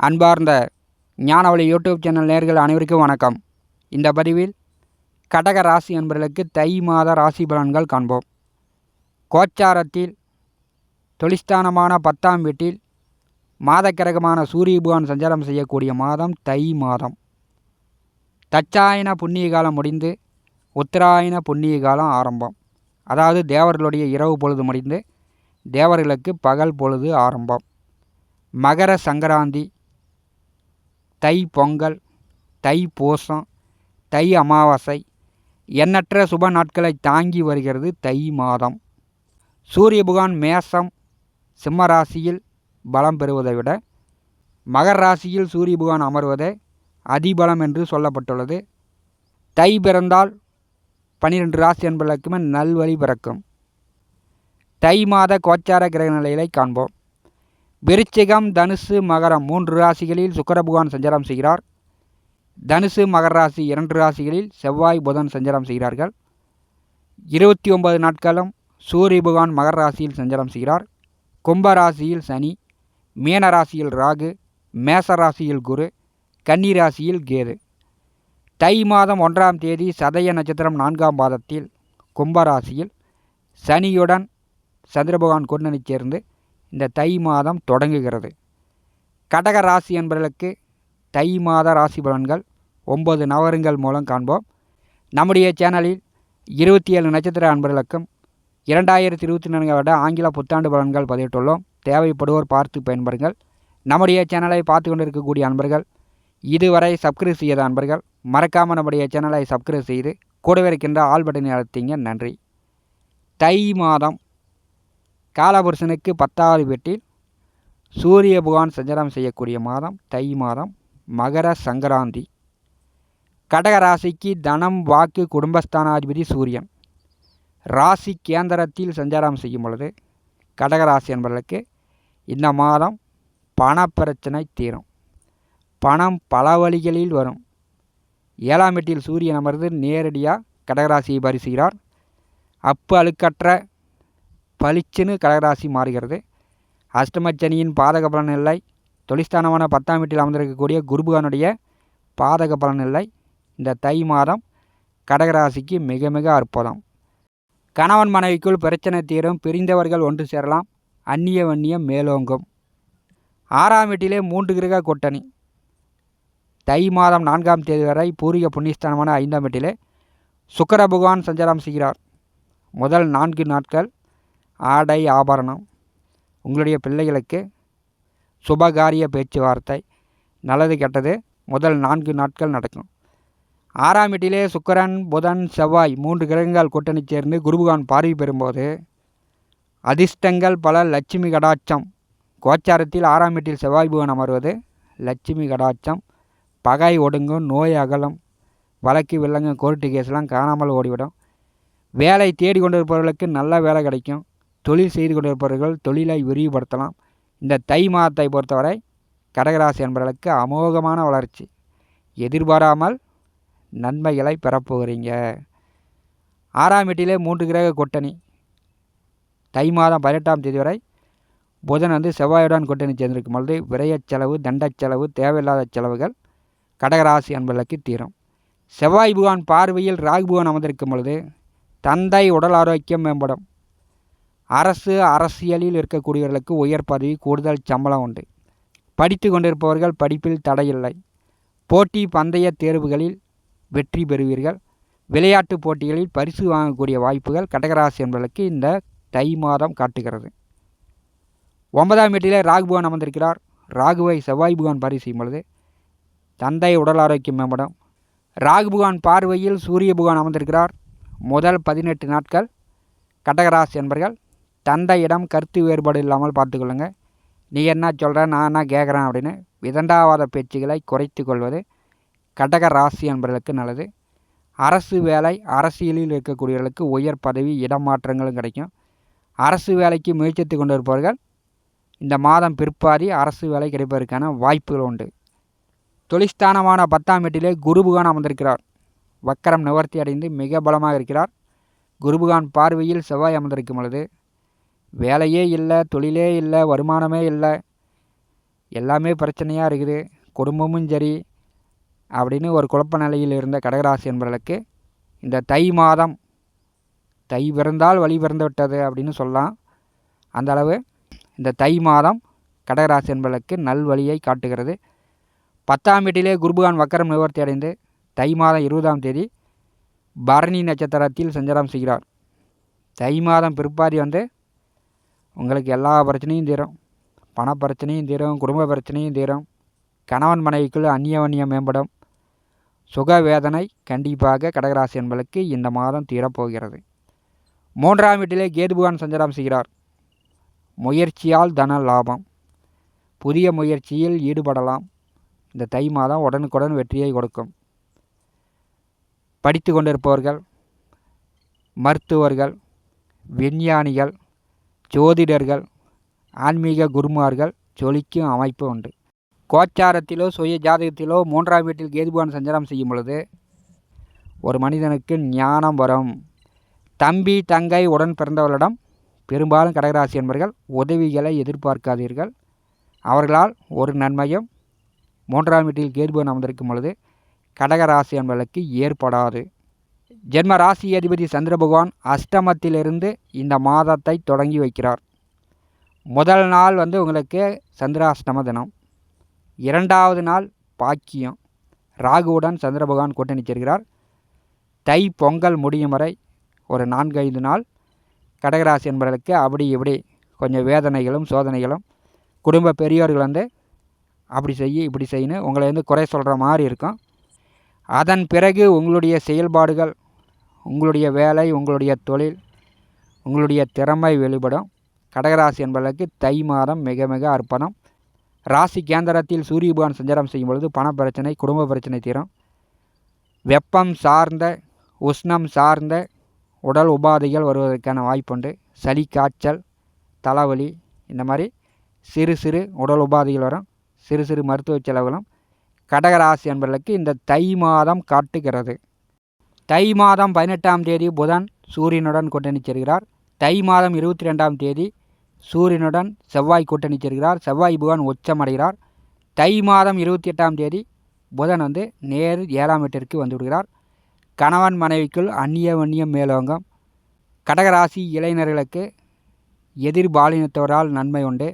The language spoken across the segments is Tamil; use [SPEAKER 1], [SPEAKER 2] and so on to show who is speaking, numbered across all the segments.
[SPEAKER 1] அன்பார்ந்த ஞானவழி யூடியூப் சேனல் நேர்கள் அனைவருக்கும் வணக்கம். இந்த பதிவில் கடக ராசி என்பவர்களுக்கு தை மாத ராசி பலன்கள் காண்போம். கோச்சாரத்தில் தொழிஸ்தானமான பத்தாம் வீட்டில் மாதக்கிரகமான சூரிய பகவான் சஞ்சாரம் செய்யக்கூடிய மாதம் தை மாதம். தச்சாயன புண்ணிய காலம் முடிந்து உத்தராயண புண்ணிய காலம் ஆரம்பம். அதாவது தேவர்களுடைய இரவு பொழுது முடிந்து தேவர்களுக்கு பகல் பொழுது ஆரம்பம். மகர சங்கராந்தி தை பொங்கல் தை பூசம் தை அமாவாசை எண்ணற்ற சுப நாட்களை தாங்கி வருகிறது தை மாதம். சூரியபகவான் மேசம் சிம்ம ராசியில் பலம் பெறுவதை விட மகர் ராசியில் சூரிய பகவான் அமர்வதே அதிபலம் என்று சொல்லப்பட்டுள்ளது. தை பிறந்தால் பனிரெண்டு ராசி என்பதற்குமே நல்வழி பிறக்கும். தை மாத கோச்சார கிரக நிலைகளை காண்போம். விருச்சிகம் தனுசு மகரம் மூன்று ராசிகளில் சுக்கர பகவான் சஞ்சாரம் செய்கிறார். தனுசு மகர ராசி இரண்டு ராசிகளில் செவ்வாய் புதன் சஞ்சாரம் செய்கிறார்கள். இருபத்தி ஒன்பது நாட்களும் சூரிய பகவான் மகர ராசியில் சஞ்சாரம் செய்கிறார். கும்ப ராசியில் சனி மீன ராசியில் ராகு மேச ராசியில் குரு கன்னி ராசியில் கேது. தை மாதம் ஒன்றாம் தேதி சதய நட்சத்திரம் நான்காம் பாதத்தில் கும்பராசியில் சனியுடன் சந்திரபகவான் கூட்டணி சேர்ந்து இந்த தை மாதம் தொடங்குகிறது. கடக ராசி என்பவர்களுக்கு தை மாத ராசி பலன்கள் ஒன்பது நவரங்கள் மூலம் காண்போம். நம்முடைய சேனலில் இருபத்தி ஏழு நட்சத்திர அன்பர்களுக்கும் இரண்டாயிரத்தி இருபத்தி நான்கு விட ஆங்கில புத்தாண்டு பலன்கள் பதிவிட்டுள்ளோம். தேவைப்படுவோர் பார்த்து பயன்பெறுங்கள். நம்முடைய சேனலை பார்த்து கொண்டிருக்கக்கூடிய அன்பர்கள் இதுவரை சப்ஸ்கிரைப் செய்யாத அன்பர்கள் மறக்காமல் நம்முடைய சேனலை சப்ஸ்கிரைப் செய்து கூடவே இருக்கின்ற ஆல் பட்டனை அழுத்திங்க. நன்றி. தை மாதம் காலபுருஷனுக்கு பத்தாவது வீட்டில் சூரிய பகவான் சஞ்சாரம் செய்யக்கூடிய மாதம் தை மாதம் மகர சங்கராந்தி. கடகராசிக்கு தனம் வாக்கு குடும்பஸ்தானாதிபதி சூரியன். ராசி கேந்திரத்தில் சஞ்சாரம் செய்யும் பொழுது கடகராசி என்பவர்களுக்கு இந்த மாதம் பணப்பிரச்சனை தீரும். பணம் பல வழிகளில் வரும். ஏழாம் வீட்டில் சூரியன் அமர்ந்து நேரடியாக கடகராசியை பரிசுகிறார் அப்பு அழுக்கற்ற பளிச்சுன்னு கடகராசி மாறுகிறது. அஷ்டமச்சனியின் பாதக பலன் இல்லை. தொழிஸ்தானமான பத்தாம் வீட்டில் அமர்ந்திருக்கக்கூடிய குருபகானுடைய பாதக பலன் இல்லை. இந்த தை மாதம் கடகராசிக்கு மிக மிக அற்புதம். கணவன் மனைவிக்குள் பிரச்சனை தீரும். பிரிந்தவர்கள் ஒன்று சேரலாம். அந்நிய வன்னியம் மேலோங்கும். ஆறாம் வீட்டிலே மூன்று கிரக கூட்டணி. தை மாதம் நான்காம் தேதி வரை பூர்வீக புண்ணியஸ்தானமான ஐந்தாம் வீட்டிலே சுக்கர பகவான் சஞ்சாரம் செய்கிறார். முதல் நான்கு நாட்கள் ஆடை ஆபரணம் உங்களுடைய பிள்ளைகளுக்கு சுபகாரிய பேச்சுவார்த்தை நல்லது கெட்டது முதல் நான்கு நாட்கள் நடக்கும். ஆறாம் வீட்டிலே சுக்கரன் புதன் செவ்வாய் மூன்று கிரகங்கள் கூட்டணி சேர்ந்து குருபகான் பார்வை பெறும்போது அதிர்ஷ்டங்கள் பல லட்சுமி கடாட்சம். கோச்சாரத்தில் ஆறாம் வீட்டில் செவ்வாய் புவன் அமர்வது லட்சுமி கடாட்சம். பகை ஒடுங்கும் நோய் அகலம் வழக்கு வில்லங்க கோர்ட்டு கேஸ்லாம் காணாமல் ஓடிவிடும். வேலை தேடி கொண்டிருப்பவர்களுக்கு நல்ல வேலை கிடைக்கும். தொழில் செய்து கொண்டிருப்பவர்கள் தொழிலை விரிவுபடுத்தலாம். இந்த தை மாதத்தை பொறுத்தவரை கடகராசி என்பவர்களுக்கு அமோகமான வளர்ச்சி. எதிர்பாராமல் நன்மைகளை பெறப்போகிறீங்க. ஆறாம் வீட்டிலே மூன்று கிரக கூட்டணி. தை மாதம் பதினெட்டாம் தேதி வரை புதன் வந்து செவ்வாயுடன் கூட்டணி சேர்ந்திருக்கும் பொழுது விரயச் செலவு தண்டச் செலவு தேவையில்லாத செலவுகள் கடகராசி என்பதற்கு தீரும். செவ்வாய் புகான் பார்வையில் ராகு புகான் அமர்ந்திருக்கும் பொழுது தந்தை உடல் ஆரோக்கியம் மேம்படும். அரசு அரசியலில் இருக்கக்கூடியவர்களுக்கு உயர் பதவி கூடுதல் சம்பளம் உண்டு. படித்து கொண்டிருப்பவர்கள் படிப்பில் தடையில்லை. போட்டி பந்தய தேர்வுகளில் வெற்றி பெறுவீர்கள். விளையாட்டு போட்டிகளில் பரிசு வாங்கக்கூடிய வாய்ப்புகள் கடகராசி என்பதற்கு இந்த தை மாதம் காட்டுகிறது. ஒன்பதாம் வீட்டிலே ராகுபவன் அமர்ந்திருக்கிறார். ராகுவை செவ்வாய் புகான் பரிசு செய்யும் பொழுது தந்தை உடல் ஆரோக்கியம் மேம்படும். ராகுபுகான் பார்வையில் சூரிய புகான் அமர்ந்திருக்கிறார். முதல் பதினெட்டு நாட்கள் கடகராசி என்பர்கள் தந்தையிடம் கருத்து வேறுபாடு இல்லாமல் பார்த்துக்கொள்ளுங்க. நீ என்ன சொல்கிற நான் என்ன கேட்குறேன் அப்படின்னு விதண்டாவாத பேச்சுகளை குறைத்து கொள்வது கடக ராசி என்பவர்களுக்கு நல்லது. அரசு வேலை அரசியலில் இருக்கக்கூடியவர்களுக்கு உயர் பதவி இடமாற்றங்களும் கிடைக்கும். அரசு வேலைக்கு முயற்சித்து கொண்டிருப்பவர்கள் இந்த மாதம் பிற்பாதி அரசு வேலை கிடைப்பதற்கான வாய்ப்புகள் உண்டு. தொழிஸ்தானமான பத்தாம் வீட்டிலே குருபுகான் அமர்ந்திருக்கிறார். வக்கரம் நிவர்த்தி அடைந்து மிக பலமாக இருக்கிறார். குருபுகான் பார்வையில் செவ்வாய் அமர்ந்திருக்கும் பொழுது வேலையே இல்லை தொழிலே இல்லை வருமானமே இல்லை. எல்லாமே பிரச்சனையாக இருக்குது. குடும்பமும் சரி அப்படின்னு ஒரு குழப்ப நிலையில் இருந்த கடகராசி என்பவர்களுக்கு இந்த தை மாதம் தை பிறந்தால் வழி பிறந்து விட்டது அப்படின்னு சொல்லலாம். அந்த அளவு இந்த தை மாதம் கடகராசி என்பவர்களுக்கு நல்வழியை காட்டுகிறது. பத்தாம் வீட்டிலே குருபகான் வக்கரம் நிவர்த்தி அடைந்து தை மாதம் இருபதாம் தேதி பரணி நட்சத்திரத்தில் சஞ்சாரம் செய்கிறார். தை மாதம் பிற்பாதி வந்து உங்களுக்கு எல்லா பிரச்சனையும் தீரும். பண பிரச்சனையும் தீரும் குடும்ப பிரச்சனையும் தீரும். கணவன் மனைவிக்குள் அந்நியவன்யம் மேம்படும். சுக வேதனை கண்டிப்பாக கடகராசி என்பதற்கு இந்த மாதம் தீரப்போகிறது. மூன்றாம் வீட்டிலே கேதுபகான் சஞ்சாரம் செய்கிறார். முயற்சியால் தன லாபம். புதிய முயற்சியில் ஈடுபடலாம். இந்த தை மாதம் உடனுக்குடன் வெற்றியை கொடுக்கும். படித்து கொண்டிருப்பவர்கள் மருத்துவர்கள் விஞ்ஞானிகள் ஜோதிடர்கள் ஆன்மீக குருமார்கள் ஜொலிக்கும் அமைப்பு உண்டு. கோச்சாரத்திலோ சுய ஜாதகத்திலோ மூன்றாம் வீட்டில் கேதுபான் சஞ்சாரம் செய்யும் பொழுது ஒரு மனிதனுக்கு ஞானம் வரும். தம்பி தங்கை உடன் பிறந்தவர்களிடம் பெரும்பாலும் கடகராசி என்பர்கள் உதவிகளை எதிர்பார்க்காதீர்கள். அவர்களால் ஒரு நன்மையும் மூன்றாம் வீட்டில் கேதுபவன் அமர்ந்திருக்கும் பொழுது கடகராசி என்பதற்கு ஏற்படாது. ஜென்ம ராசி அதிபதி சந்திர பகவான் அஷ்டமத்திலிருந்து இந்த மாதத்தை தொடங்கி வைக்கிறார். முதல் நாள் வந்து உங்களுக்கு சந்திராஷ்டம தினம். இரண்டாவது நாள் பாக்கியம். ராகுவுடன் சந்திர பகவான் கூட்டணி தை பொங்கல் முடியும் வரை ஒரு நான்கு ஐந்து நாள். கடகராசி என்பவர்களுக்கு அப்படி இப்படி கொஞ்சம் வேதனைகளும் சோதனைகளும். குடும்ப பெரியோர்கள் வந்து அப்படி செய்ய இப்படி செய்யணும் உங்களை வந்து குறை சொல்கிற மாதிரி இருக்கும். அதன் பிறகு உங்களுடைய செயல்பாடுகள் உங்களுடைய வேலை உங்களுடைய தொழில் உங்களுடைய திறமை வெளிப்படும். கடகராசி என்பதற்கு தை மாதம் மிக மிக அற்புதம் ராசி கேந்திரத்தில் சூரிய பகவான் சஞ்சாரம் செய்யும் பொழுது பண பிரச்சனை குடும்ப பிரச்சனை தீரும். வெப்பம் சார்ந்த உஷ்ணம் சார்ந்த உடல் உபாதைகள் வருவதற்கான வாய்ப்புண்டு சளி காய்ச்சல் தலைவலி இந்த மாதிரி சிறு சிறு உடல் உபாதைகள் வரும். சிறு சிறு மருத்துவ செலவுகளும் கடகராசி என்பவர்களுக்கு இந்த தை மாதம் காட்டுகிறது. தை மாதம் பதினெட்டாம் தேதி புதன் சூரியனுடன் கூட்டணி செல்கிறார் தை மாதம் இருபத்தி ரெண்டாம் தேதி சூரியனுடன் செவ்வாய் கூட்டணி செல்கிறார் செவ்வாய் புதன் உச்சமடைகிறார். தை மாதம் இருபத்தி எட்டாம் தேதி புதன் வந்து நேர் ஏழாம் வீட்டிற்கு வந்துவிடுகிறார் கணவன் மனைவிக்குள் அந்நிய வன்னியம் மேலோங்கம். கடகராசி இளைஞர்களுக்கு எதிர்பாலினத்தவரால் நன்மை உண்டு.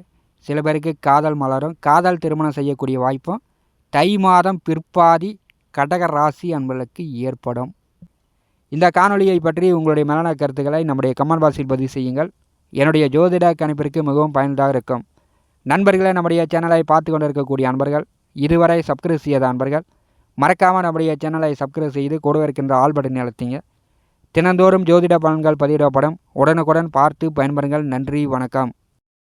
[SPEAKER 1] சில பேருக்கு காதல் மலரும். காதல் திருமணம் செய்யக்கூடிய வாய்ப்பும் தை மாதம் பிற்பாதி கடக ராசி அன்பர்களுக்கு ஏற்படும். இந்த காணொலியை பற்றி உங்களுடைய மரண கருத்துக்களை நம்முடைய கமெண்ட் பாக்ஸில் பதிவு செய்யுங்கள். என்னுடைய ஜோதிட கணிப்பிற்கு மிகவும் பயனுள்ளதாக இருக்கும். நண்பர்களை நம்முடைய சேனலை பார்த்து கொண்டிருக்கக்கூடிய அன்பர்கள் இதுவரை சப்ஸ்கிரைப் செய்யாத அன்பர்கள் மறக்காமல் நம்முடைய சேனலை சப்ஸ்கிரைப் செய்து கூட இருக்கின்ற ஆள் பட்டன் அழுத்திங்க. தினந்தோறும் ஜோதிட பலன்கள் பதிவிடப்படும். உடனுக்குடன் பார்த்து பயன்பெறுங்கள். நன்றி வணக்கம்.